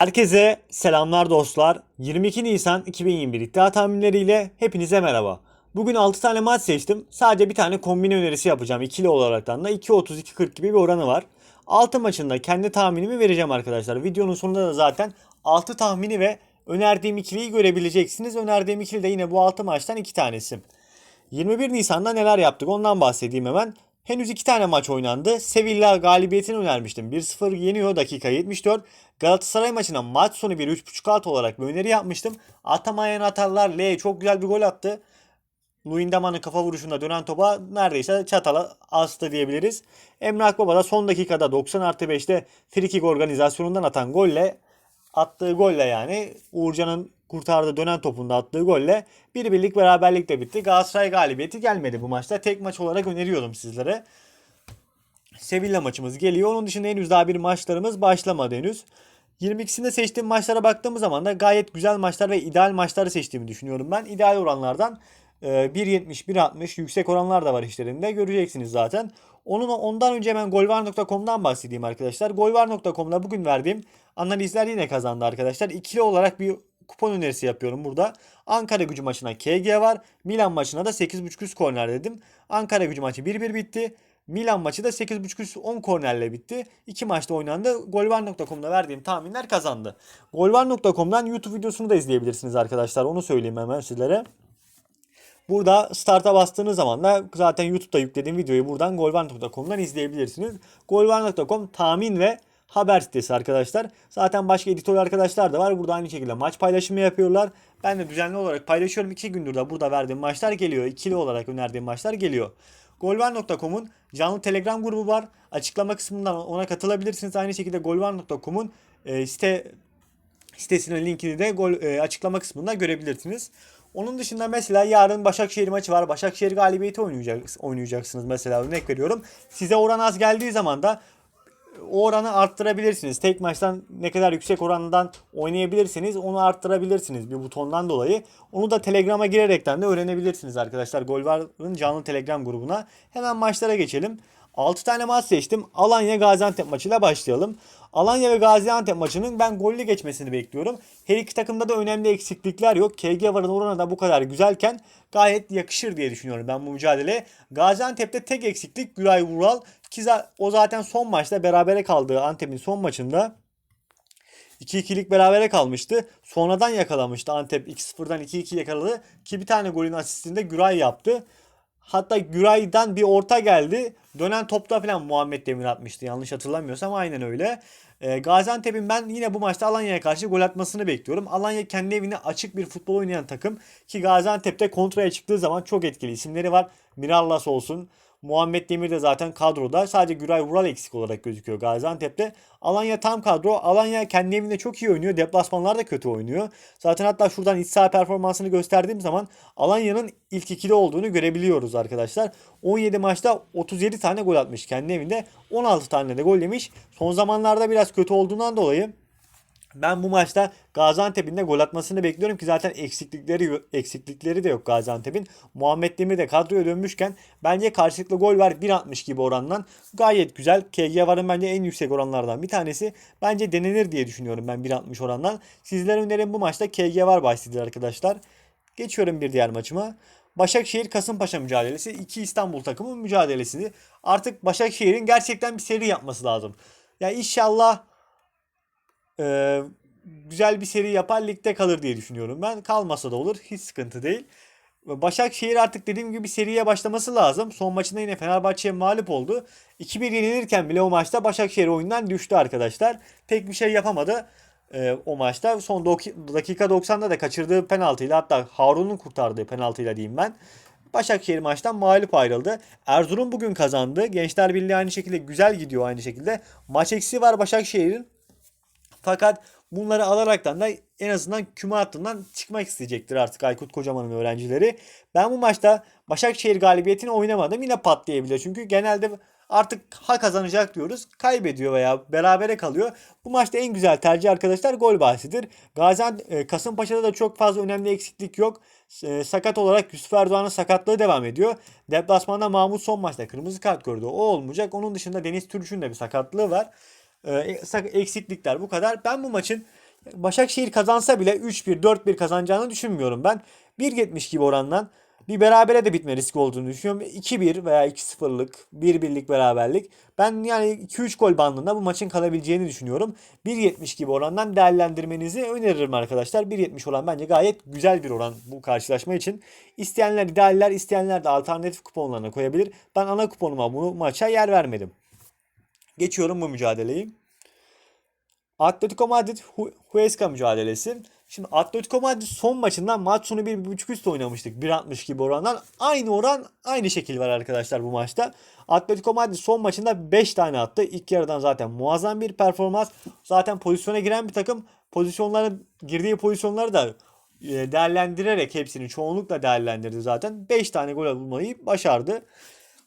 Herkese selamlar dostlar. 22 Nisan 2021 iddia tahminleriyle hepinize merhaba. Bugün 6 tane maç seçtim. Sadece bir tane kombine önerisi yapacağım. İkili olaraktan da 2.30-2.40 gibi bir oranı var. 6 maçında kendi tahminimi vereceğim arkadaşlar. Videonun sonunda da zaten 6 tahmini ve önerdiğim ikiliyi görebileceksiniz. Önerdiğim ikili de yine bu 6 maçtan 2 tanesi. 21 Nisan'da neler yaptık ondan bahsedeyim hemen. Henüz iki tane maç oynandı. Sevilla galibiyetini önermiştim. 1-0 yeniyor dakika 74. Galatasaray maçına maç sonu bir 3.5 alt olarak bir öneri yapmıştım. Atamayan atarlar L çok güzel bir gol attı. Luyendama'nın kafa vuruşunda dönen topa neredeyse çatala astı diyebiliriz. Emre Akbaba da son dakikada 90 artı 5'te frikik organizasyonundan atan golle attığı golle yani Uğurcan'ın kurtardığı dönen topunda attığı golle bir birlik beraberlikle bitti. Galatasaray galibiyeti gelmedi bu maçta. Tek maç olarak öneriyorum sizlere. Sevilla maçımız geliyor. Onun dışında henüz daha bir maçlarımız başlamadı henüz. 22'sinde seçtiğim maçlara baktığımız zaman da gayet güzel maçlar ve ideal maçları seçtiğimi düşünüyorum ben. İdeal oranlardan e, 1.70, 1.60 yüksek oranlar da var işlerinde. Göreceksiniz zaten. Onun ondan önce hemen golvar.com'dan bahsedeyim arkadaşlar. Golvar.com'da bugün verdiğim analizler yine kazandı arkadaşlar. İkili olarak bir kupon önerisi yapıyorum burada. Ankara gücü maçına KG var. Milan maçına da 8.5 üst korner dedim. Ankara gücü maçı 1-1 bitti. Milan maçı da 8.5 üst 10 kornerle bitti. İki maçta oynandı. Golvar.com'da verdiğim tahminler kazandı. Golvar.com'dan YouTube videosunu da izleyebilirsiniz arkadaşlar. Onu söyleyeyim hemen sizlere. Burada start'a bastığınız zaman da zaten YouTube'da yüklediğim videoyu buradan golvan.com'dan izleyebilirsiniz. Golvan.com tahmin ve haber sitesi arkadaşlar. Zaten başka editör arkadaşlar da var. Burada aynı şekilde maç paylaşımı yapıyorlar. Ben de düzenli olarak paylaşıyorum. İki gündür de burada verdiğim maçlar geliyor. İkili olarak önerdiğim maçlar geliyor. Golvan.com'un canlı Telegram grubu var. Açıklama kısmından ona katılabilirsiniz. Aynı şekilde Golvan.com'un e, site sitesinin linkini de gol, e, açıklama kısmında görebilirsiniz. Onun dışında mesela yarın Başakşehir maçı var. Başakşehir galibiyeti oynayacak, oynayacaksınız mesela örnek veriyorum. Size oran az geldiği zaman da o oranı arttırabilirsiniz. Tek maçtan ne kadar yüksek orandan oynayabilirsiniz onu arttırabilirsiniz bir butondan dolayı. Onu da Telegram'a girerekten de öğrenebilirsiniz arkadaşlar. Golvar'ın canlı Telegram grubuna. Hemen maçlara geçelim. 6 tane maç seçtim. Alanya Gaziantep maçıyla başlayalım. Alanya ve Gaziantep maçının ben gollü geçmesini bekliyorum. Her iki takımda da önemli eksiklikler yok. KG varın oranı da bu kadar güzelken gayet yakışır diye düşünüyorum ben bu mücadele. Gaziantep'te tek eksiklik Güray Vural ki o zaten son maçta berabere kaldığı Antep'in son maçında 2-2'lik berabere kalmıştı. Sonradan yakalamıştı Antep 2-0'dan 2-2 yakaladı ki bir tane golün asistinde Güray yaptı. Hatta Güray'dan bir orta geldi. Dönen topta falan Muhammed Demir atmıştı yanlış hatırlamıyorsam aynen öyle. E, Gaziantep'in ben yine bu maçta Alanya'ya karşı gol atmasını bekliyorum. Alanya kendi evinde açık bir futbol oynayan takım ki Gaziantep'te kontraya çıktığı zaman çok etkili isimleri var. Mirallas olsun. Muhammed Demir de zaten kadroda. Sadece Güray Vural eksik olarak gözüküyor Gaziantep'te. Alanya tam kadro. Alanya kendi evinde çok iyi oynuyor. Deplasmanlar da kötü oynuyor. Zaten hatta şuradan iç saha performansını gösterdiğim zaman Alanya'nın ilk ikili olduğunu görebiliyoruz arkadaşlar. 17 maçta 37 tane gol atmış kendi evinde. 16 tane de gol yemiş. Son zamanlarda biraz kötü olduğundan dolayı ben bu maçta Gaziantep'in de gol atmasını bekliyorum ki zaten eksiklikleri eksiklikleri de yok Gaziantep'in. Muhammed Demir de kadroya dönmüşken bence karşılıklı gol var 1.60 gibi orandan. Gayet güzel. KG varın bence en yüksek oranlardan bir tanesi. Bence denenir diye düşünüyorum ben 1.60 orandan. Sizlere önerim bu maçta KG var bahsedilir arkadaşlar. Geçiyorum bir diğer maçıma. Başakşehir Kasımpaşa mücadelesi. iki İstanbul takımı mücadelesini. Artık Başakşehir'in gerçekten bir seri yapması lazım. Ya yani inşallah e, güzel bir seri yapar ligde kalır diye düşünüyorum. Ben kalmasa da olur. Hiç sıkıntı değil. Başakşehir artık dediğim gibi seriye başlaması lazım. Son maçında yine Fenerbahçe'ye mağlup oldu. 2-1 yenilirken bile o maçta Başakşehir oyundan düştü arkadaşlar. Pek bir şey yapamadı e, o maçta. Son dakika 90'da da kaçırdığı penaltıyla hatta Harun'un kurtardığı penaltıyla diyeyim ben. Başakşehir maçtan mağlup ayrıldı. Erzurum bugün kazandı. Gençler Birliği aynı şekilde güzel gidiyor aynı şekilde. Maç eksiği var Başakşehir'in. Fakat bunları alaraktan da en azından küme hattından çıkmak isteyecektir artık Aykut Kocaman'ın öğrencileri. Ben bu maçta Başakşehir galibiyetini oynamadım. Yine patlayabilir. Çünkü genelde artık ha kazanacak diyoruz. Kaybediyor veya berabere kalıyor. Bu maçta en güzel tercih arkadaşlar gol bahsidir. Gaziantep e, Kasımpaşa'da da çok fazla önemli eksiklik yok. E, sakat olarak Yusuf Erdoğan'ın sakatlığı devam ediyor. Deplasmanda Mahmut son maçta kırmızı kart gördü. O olmayacak. Onun dışında Deniz Türüş'ün de bir sakatlığı var. E, eksiklikler bu kadar. Ben bu maçın Başakşehir kazansa bile 3-1, 4-1 kazanacağını düşünmüyorum ben. 1.70 gibi orandan bir berabere de bitme riski olduğunu düşünüyorum. 2-1 veya 2-0'lık, 1-1'lik beraberlik. Ben yani 2-3 gol bandında bu maçın kalabileceğini düşünüyorum. 1.70 gibi orandan değerlendirmenizi öneririm arkadaşlar. 1.70 oran bence gayet güzel bir oran bu karşılaşma için. İsteyenler idealler, isteyenler de alternatif kuponlarına koyabilir. Ben ana kuponuma bu maça yer vermedim. Geçiyorum bu mücadeleyi. Atletico Madrid Hu- Huesca mücadelesi. Şimdi Atletico Madrid son maçından maç sonu 1.5 üst oynamıştık. 1.60 gibi orandan. Aynı oran aynı şekil var arkadaşlar bu maçta. Atletico Madrid son maçında 5 tane attı. İlk yarıdan zaten muazzam bir performans. Zaten pozisyona giren bir takım pozisyonların girdiği pozisyonları da e, değerlendirerek hepsini çoğunlukla değerlendirdi zaten. 5 tane gol bulmayı başardı.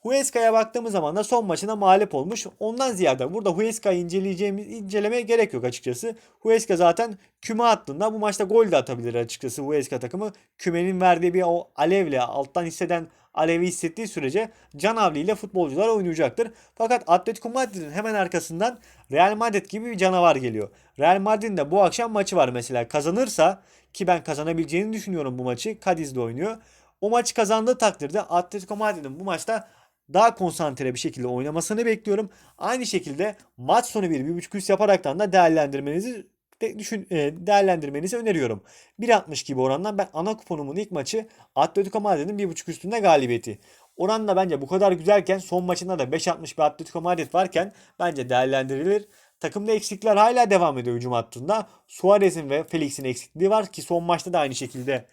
Huesca'ya baktığımız zaman da son maçına mağlup olmuş. Ondan ziyade burada Huesca'yı inceleyeceğimiz incelemeye gerek yok açıkçası. Huesca zaten küme hattında bu maçta gol de atabilir açıkçası Huesca takımı. Kümenin verdiği bir o alevle alttan hisseden alevi hissettiği sürece can ile futbolcular oynayacaktır. Fakat Atletico Madrid'in hemen arkasından Real Madrid gibi bir canavar geliyor. Real Madrid'in de bu akşam maçı var mesela. Kazanırsa ki ben kazanabileceğini düşünüyorum bu maçı. Cadiz'de oynuyor. O maçı kazandığı takdirde Atletico Madrid'in bu maçta daha konsantre bir şekilde oynamasını bekliyorum. Aynı şekilde maç sonu bir, bir buçuk üst yaparaktan da değerlendirmenizi de düşün, e, değerlendirmenizi öneriyorum. 1.60 gibi orandan ben ana kuponumun ilk maçı Atletico Madrid'in 1.5 üstünde galibiyeti. Oran da bence bu kadar güzelken son maçında da 5.60 bir Atletico Madrid varken bence değerlendirilir. Takımda eksikler hala devam ediyor hücum hattında. Suarez'in ve Felix'in eksikliği var ki son maçta da aynı şekilde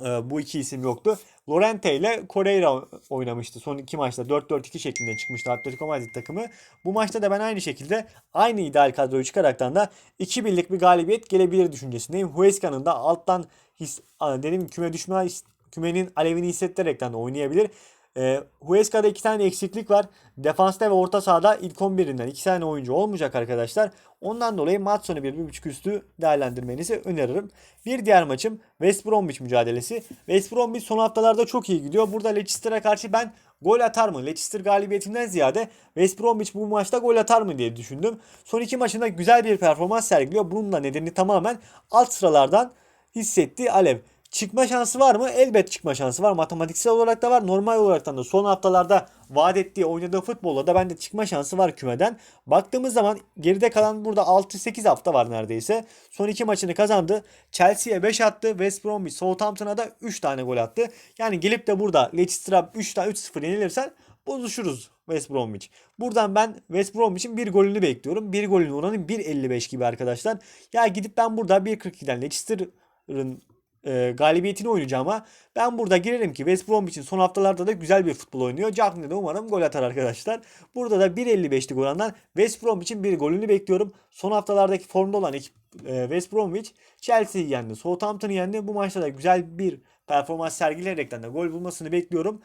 e, bu iki isim yoktu. Lorente ile Correira oynamıştı. Son iki maçta 4-4-2 şeklinde çıkmıştı Atletico Madrid takımı. Bu maçta da ben aynı şekilde aynı ideal kadroyu çıkaraktan da 2 birlik bir galibiyet gelebilir düşüncesindeyim. Huesca'nın da alttan his, dedim küme düşme kümenin alevini hissettirerekten de oynayabilir. E, Huesca'da iki tane eksiklik var. Defansta ve orta sahada ilk 11'inden iki tane oyuncu olmayacak arkadaşlar. Ondan dolayı maç sonu 1.5 üstü değerlendirmenizi öneririm. Bir diğer maçım West Bromwich mücadelesi. West Bromwich son haftalarda çok iyi gidiyor. Burada Leicester'a karşı ben gol atar mı? Leicester galibiyetinden ziyade West Bromwich bu maçta gol atar mı diye düşündüm. Son iki maçında güzel bir performans sergiliyor. Bunun da nedeni tamamen alt sıralardan hissettiği alev. Çıkma şansı var mı? Elbet çıkma şansı var. Matematiksel olarak da var. Normal olarak da son haftalarda vaat ettiği oynadığı futbolda da bende çıkma şansı var kümeden. Baktığımız zaman geride kalan burada 6-8 hafta var neredeyse. Son iki maçını kazandı. Chelsea'ye 5 attı. West Bromwich Southampton'a da 3 tane gol attı. Yani gelip de burada Leicester'a 3 tane 3-0 yenilirsen bozuşuruz West Bromwich. Buradan ben West Bromwich'in bir golünü bekliyorum. Bir golün oranı 1.55 gibi arkadaşlar. Ya gidip ben burada 1.42'den Leicester'ın e, galibiyetini oynayacağım ama ben burada girerim ki West Bromwich'in son haftalarda da güzel bir futbol oynuyor. Cagney de umarım gol atar arkadaşlar. Burada da 1.55'lik orandan West Bromwich'in bir golünü bekliyorum. Son haftalardaki formda olan ekip e, West Bromwich Chelsea'yi yendi. Southampton'ı yendi. Bu maçta da güzel bir performans sergileyerekten de gol bulmasını bekliyorum.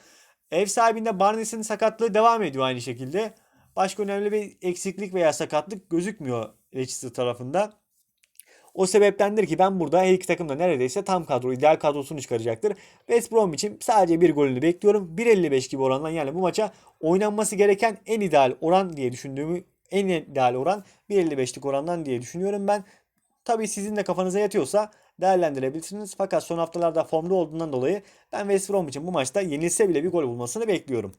Ev sahibinde Barnes'in sakatlığı devam ediyor aynı şekilde. Başka önemli bir eksiklik veya sakatlık gözükmüyor Leicester tarafında. O sebeptendir ki ben burada her iki takım da neredeyse tam kadro, ideal kadrosunu çıkaracaktır. West Brom için sadece bir golünü bekliyorum. 1.55 gibi orandan yani bu maça oynanması gereken en ideal oran diye düşündüğümü en ideal oran 1.55'lik orandan diye düşünüyorum ben. Tabii sizin de kafanıza yatıyorsa değerlendirebilirsiniz. Fakat son haftalarda formda olduğundan dolayı ben West Brom için bu maçta yenilse bile bir gol bulmasını bekliyorum.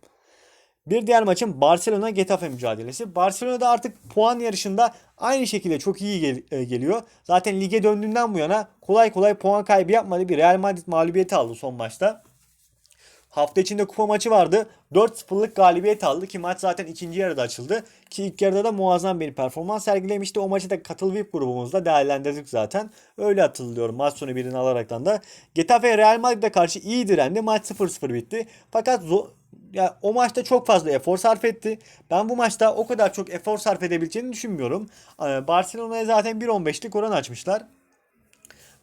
Bir diğer maçın Barcelona Getafe mücadelesi. Barcelona da artık puan yarışında aynı şekilde çok iyi gel- e, geliyor. Zaten lige döndüğünden bu yana kolay kolay puan kaybı yapmadı. Bir Real Madrid mağlubiyeti aldı son maçta. Hafta içinde kupa maçı vardı. 4-0'lık galibiyet aldı ki maç zaten ikinci yarıda açıldı. Ki ilk yarıda da muazzam bir performans sergilemişti. O maçı da katıl VIP grubumuzda değerlendirdik zaten. Öyle hatırlıyorum maç sonu birini alaraktan da. Getafe Real Madrid'e karşı iyi direndi. Maç 0-0 bitti. Fakat ya o maçta çok fazla efor sarf etti. Ben bu maçta o kadar çok efor sarf edebileceğini düşünmüyorum. Ee, Barcelona'ya zaten 1.15'lik oran açmışlar.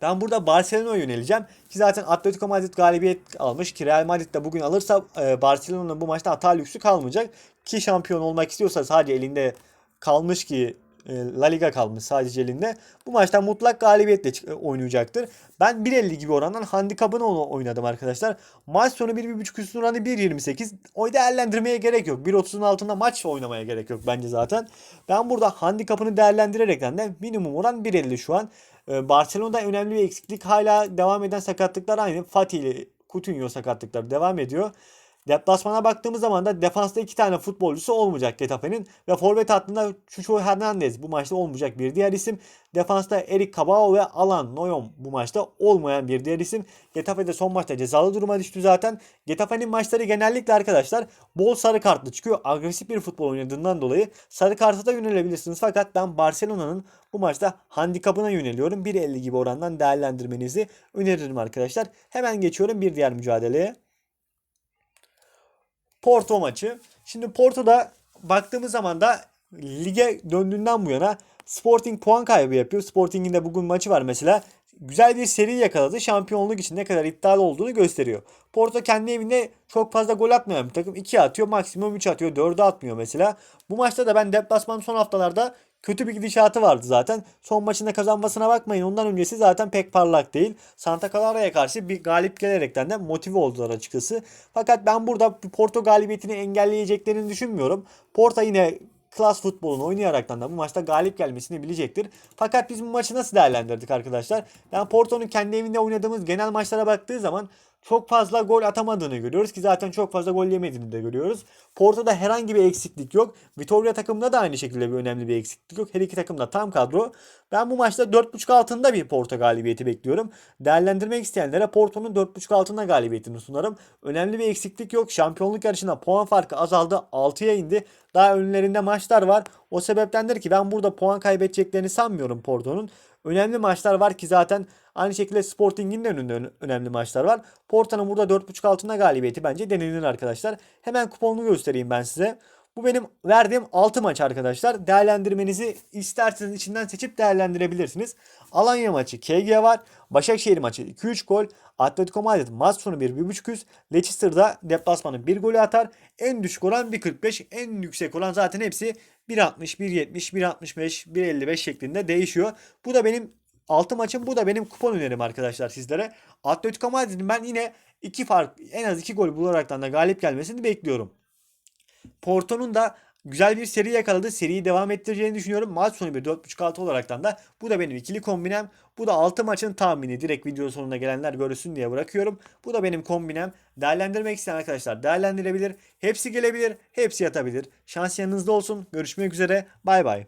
Ben burada Barcelona'ya yöneleceğim. Ki zaten Atletico Madrid galibiyet almış. Ki Real Madrid de bugün alırsa e, Barcelona'nın bu maçta hata lüksü kalmayacak. Ki şampiyon olmak istiyorsa sadece elinde kalmış ki La Liga kalmış sadece elinde. Bu maçta mutlak galibiyetle e, oynayacaktır. Ben 1.50 gibi orandan handikapını oynadım arkadaşlar. Maç sonu 1.5 üstün oranı 1.28. O değerlendirmeye gerek yok. 1.30'un altında maç oynamaya gerek yok bence zaten. Ben burada handikapını değerlendirerekten de minimum oran 1.50 şu an. Ee, Barcelona'da önemli bir eksiklik hala devam eden sakatlıklar aynı. Fatih ile Coutinho sakatlıkları devam ediyor. Deplasmana baktığımız zaman da defansta iki tane futbolcusu olmayacak Getafe'nin ve forvet hattında Chucho Hernandez bu maçta olmayacak bir diğer isim. Defansta Eric Cabao ve Alan Noyom bu maçta olmayan bir diğer isim. Getafe de son maçta cezalı duruma düştü zaten. Getafe'nin maçları genellikle arkadaşlar bol sarı kartlı çıkıyor. Agresif bir futbol oynadığından dolayı sarı karta da yönelebilirsiniz. Fakat ben Barcelona'nın bu maçta handikapına yöneliyorum. 1.50 gibi orandan değerlendirmenizi öneririm arkadaşlar. Hemen geçiyorum bir diğer mücadeleye. Porto maçı. Şimdi Porto'da baktığımız zaman da lige döndüğünden bu yana Sporting puan kaybı yapıyor. Sporting'in de bugün maçı var mesela. Güzel bir seri yakaladı. Şampiyonluk için ne kadar iddialı olduğunu gösteriyor. Porto kendi evinde çok fazla gol atmayan bir takım. 2 atıyor maksimum 3 atıyor 4'ü atmıyor mesela. Bu maçta da ben deplasman son haftalarda kötü bir gidişatı vardı zaten. Son maçında kazanmasına bakmayın. Ondan öncesi zaten pek parlak değil. Santa Clara'ya karşı bir galip gelerekten de motive oldular açıkçası. Fakat ben burada Porto galibiyetini engelleyeceklerini düşünmüyorum. Porto yine klas futbolunu oynayaraktan da bu maçta galip gelmesini bilecektir. Fakat biz bu maçı nasıl değerlendirdik arkadaşlar? Ben Porto'nun kendi evinde oynadığımız genel maçlara baktığı zaman çok fazla gol atamadığını görüyoruz ki zaten çok fazla gol yemediğini de görüyoruz. Porto'da herhangi bir eksiklik yok. Vitoria takımında da aynı şekilde bir önemli bir eksiklik yok. Her iki takım da tam kadro. Ben bu maçta 4.5 altında bir Porto galibiyeti bekliyorum. Değerlendirmek isteyenlere Porto'nun 4.5 altında galibiyetini sunarım. Önemli bir eksiklik yok. Şampiyonluk yarışında puan farkı azaldı. 6'ya indi. Daha önlerinde maçlar var. O sebeptendir ki ben burada puan kaybedeceklerini sanmıyorum Porto'nun. Önemli maçlar var ki zaten aynı şekilde Sporting'in de önünde ön- önemli maçlar var. Porto'nun burada 4.5 altında galibiyeti bence denenir arkadaşlar. Hemen kuponunu göstereyim ben size. Bu benim verdiğim 6 maç arkadaşlar. Değerlendirmenizi isterseniz içinden seçip değerlendirebilirsiniz. Alanya maçı KG var. Başakşehir maçı 2-3 gol. Atletico Madrid maç sonu 1-1.5 üst. Leicester'da deplasmanı 1 golü atar. En düşük oran 1.45. En yüksek olan zaten hepsi 1.60, 1.70, 1.65, 1.55 şeklinde değişiyor. Bu da benim 6 maçım bu da benim kupon önerim arkadaşlar sizlere. Atletico Madrid'in ben yine 2 fark en az 2 gol bularaktan da galip gelmesini bekliyorum. Porto'nun da güzel bir seri yakaladı. Seriyi devam ettireceğini düşünüyorum. Maç sonu bir 4.5-6 olaraktan da bu da benim ikili kombinem. Bu da 6 maçın tahmini. Direkt video sonuna gelenler görsün diye bırakıyorum. Bu da benim kombinem. Değerlendirmek isteyen arkadaşlar değerlendirebilir. Hepsi gelebilir. Hepsi yatabilir. Şans yanınızda olsun. Görüşmek üzere. Bay bay.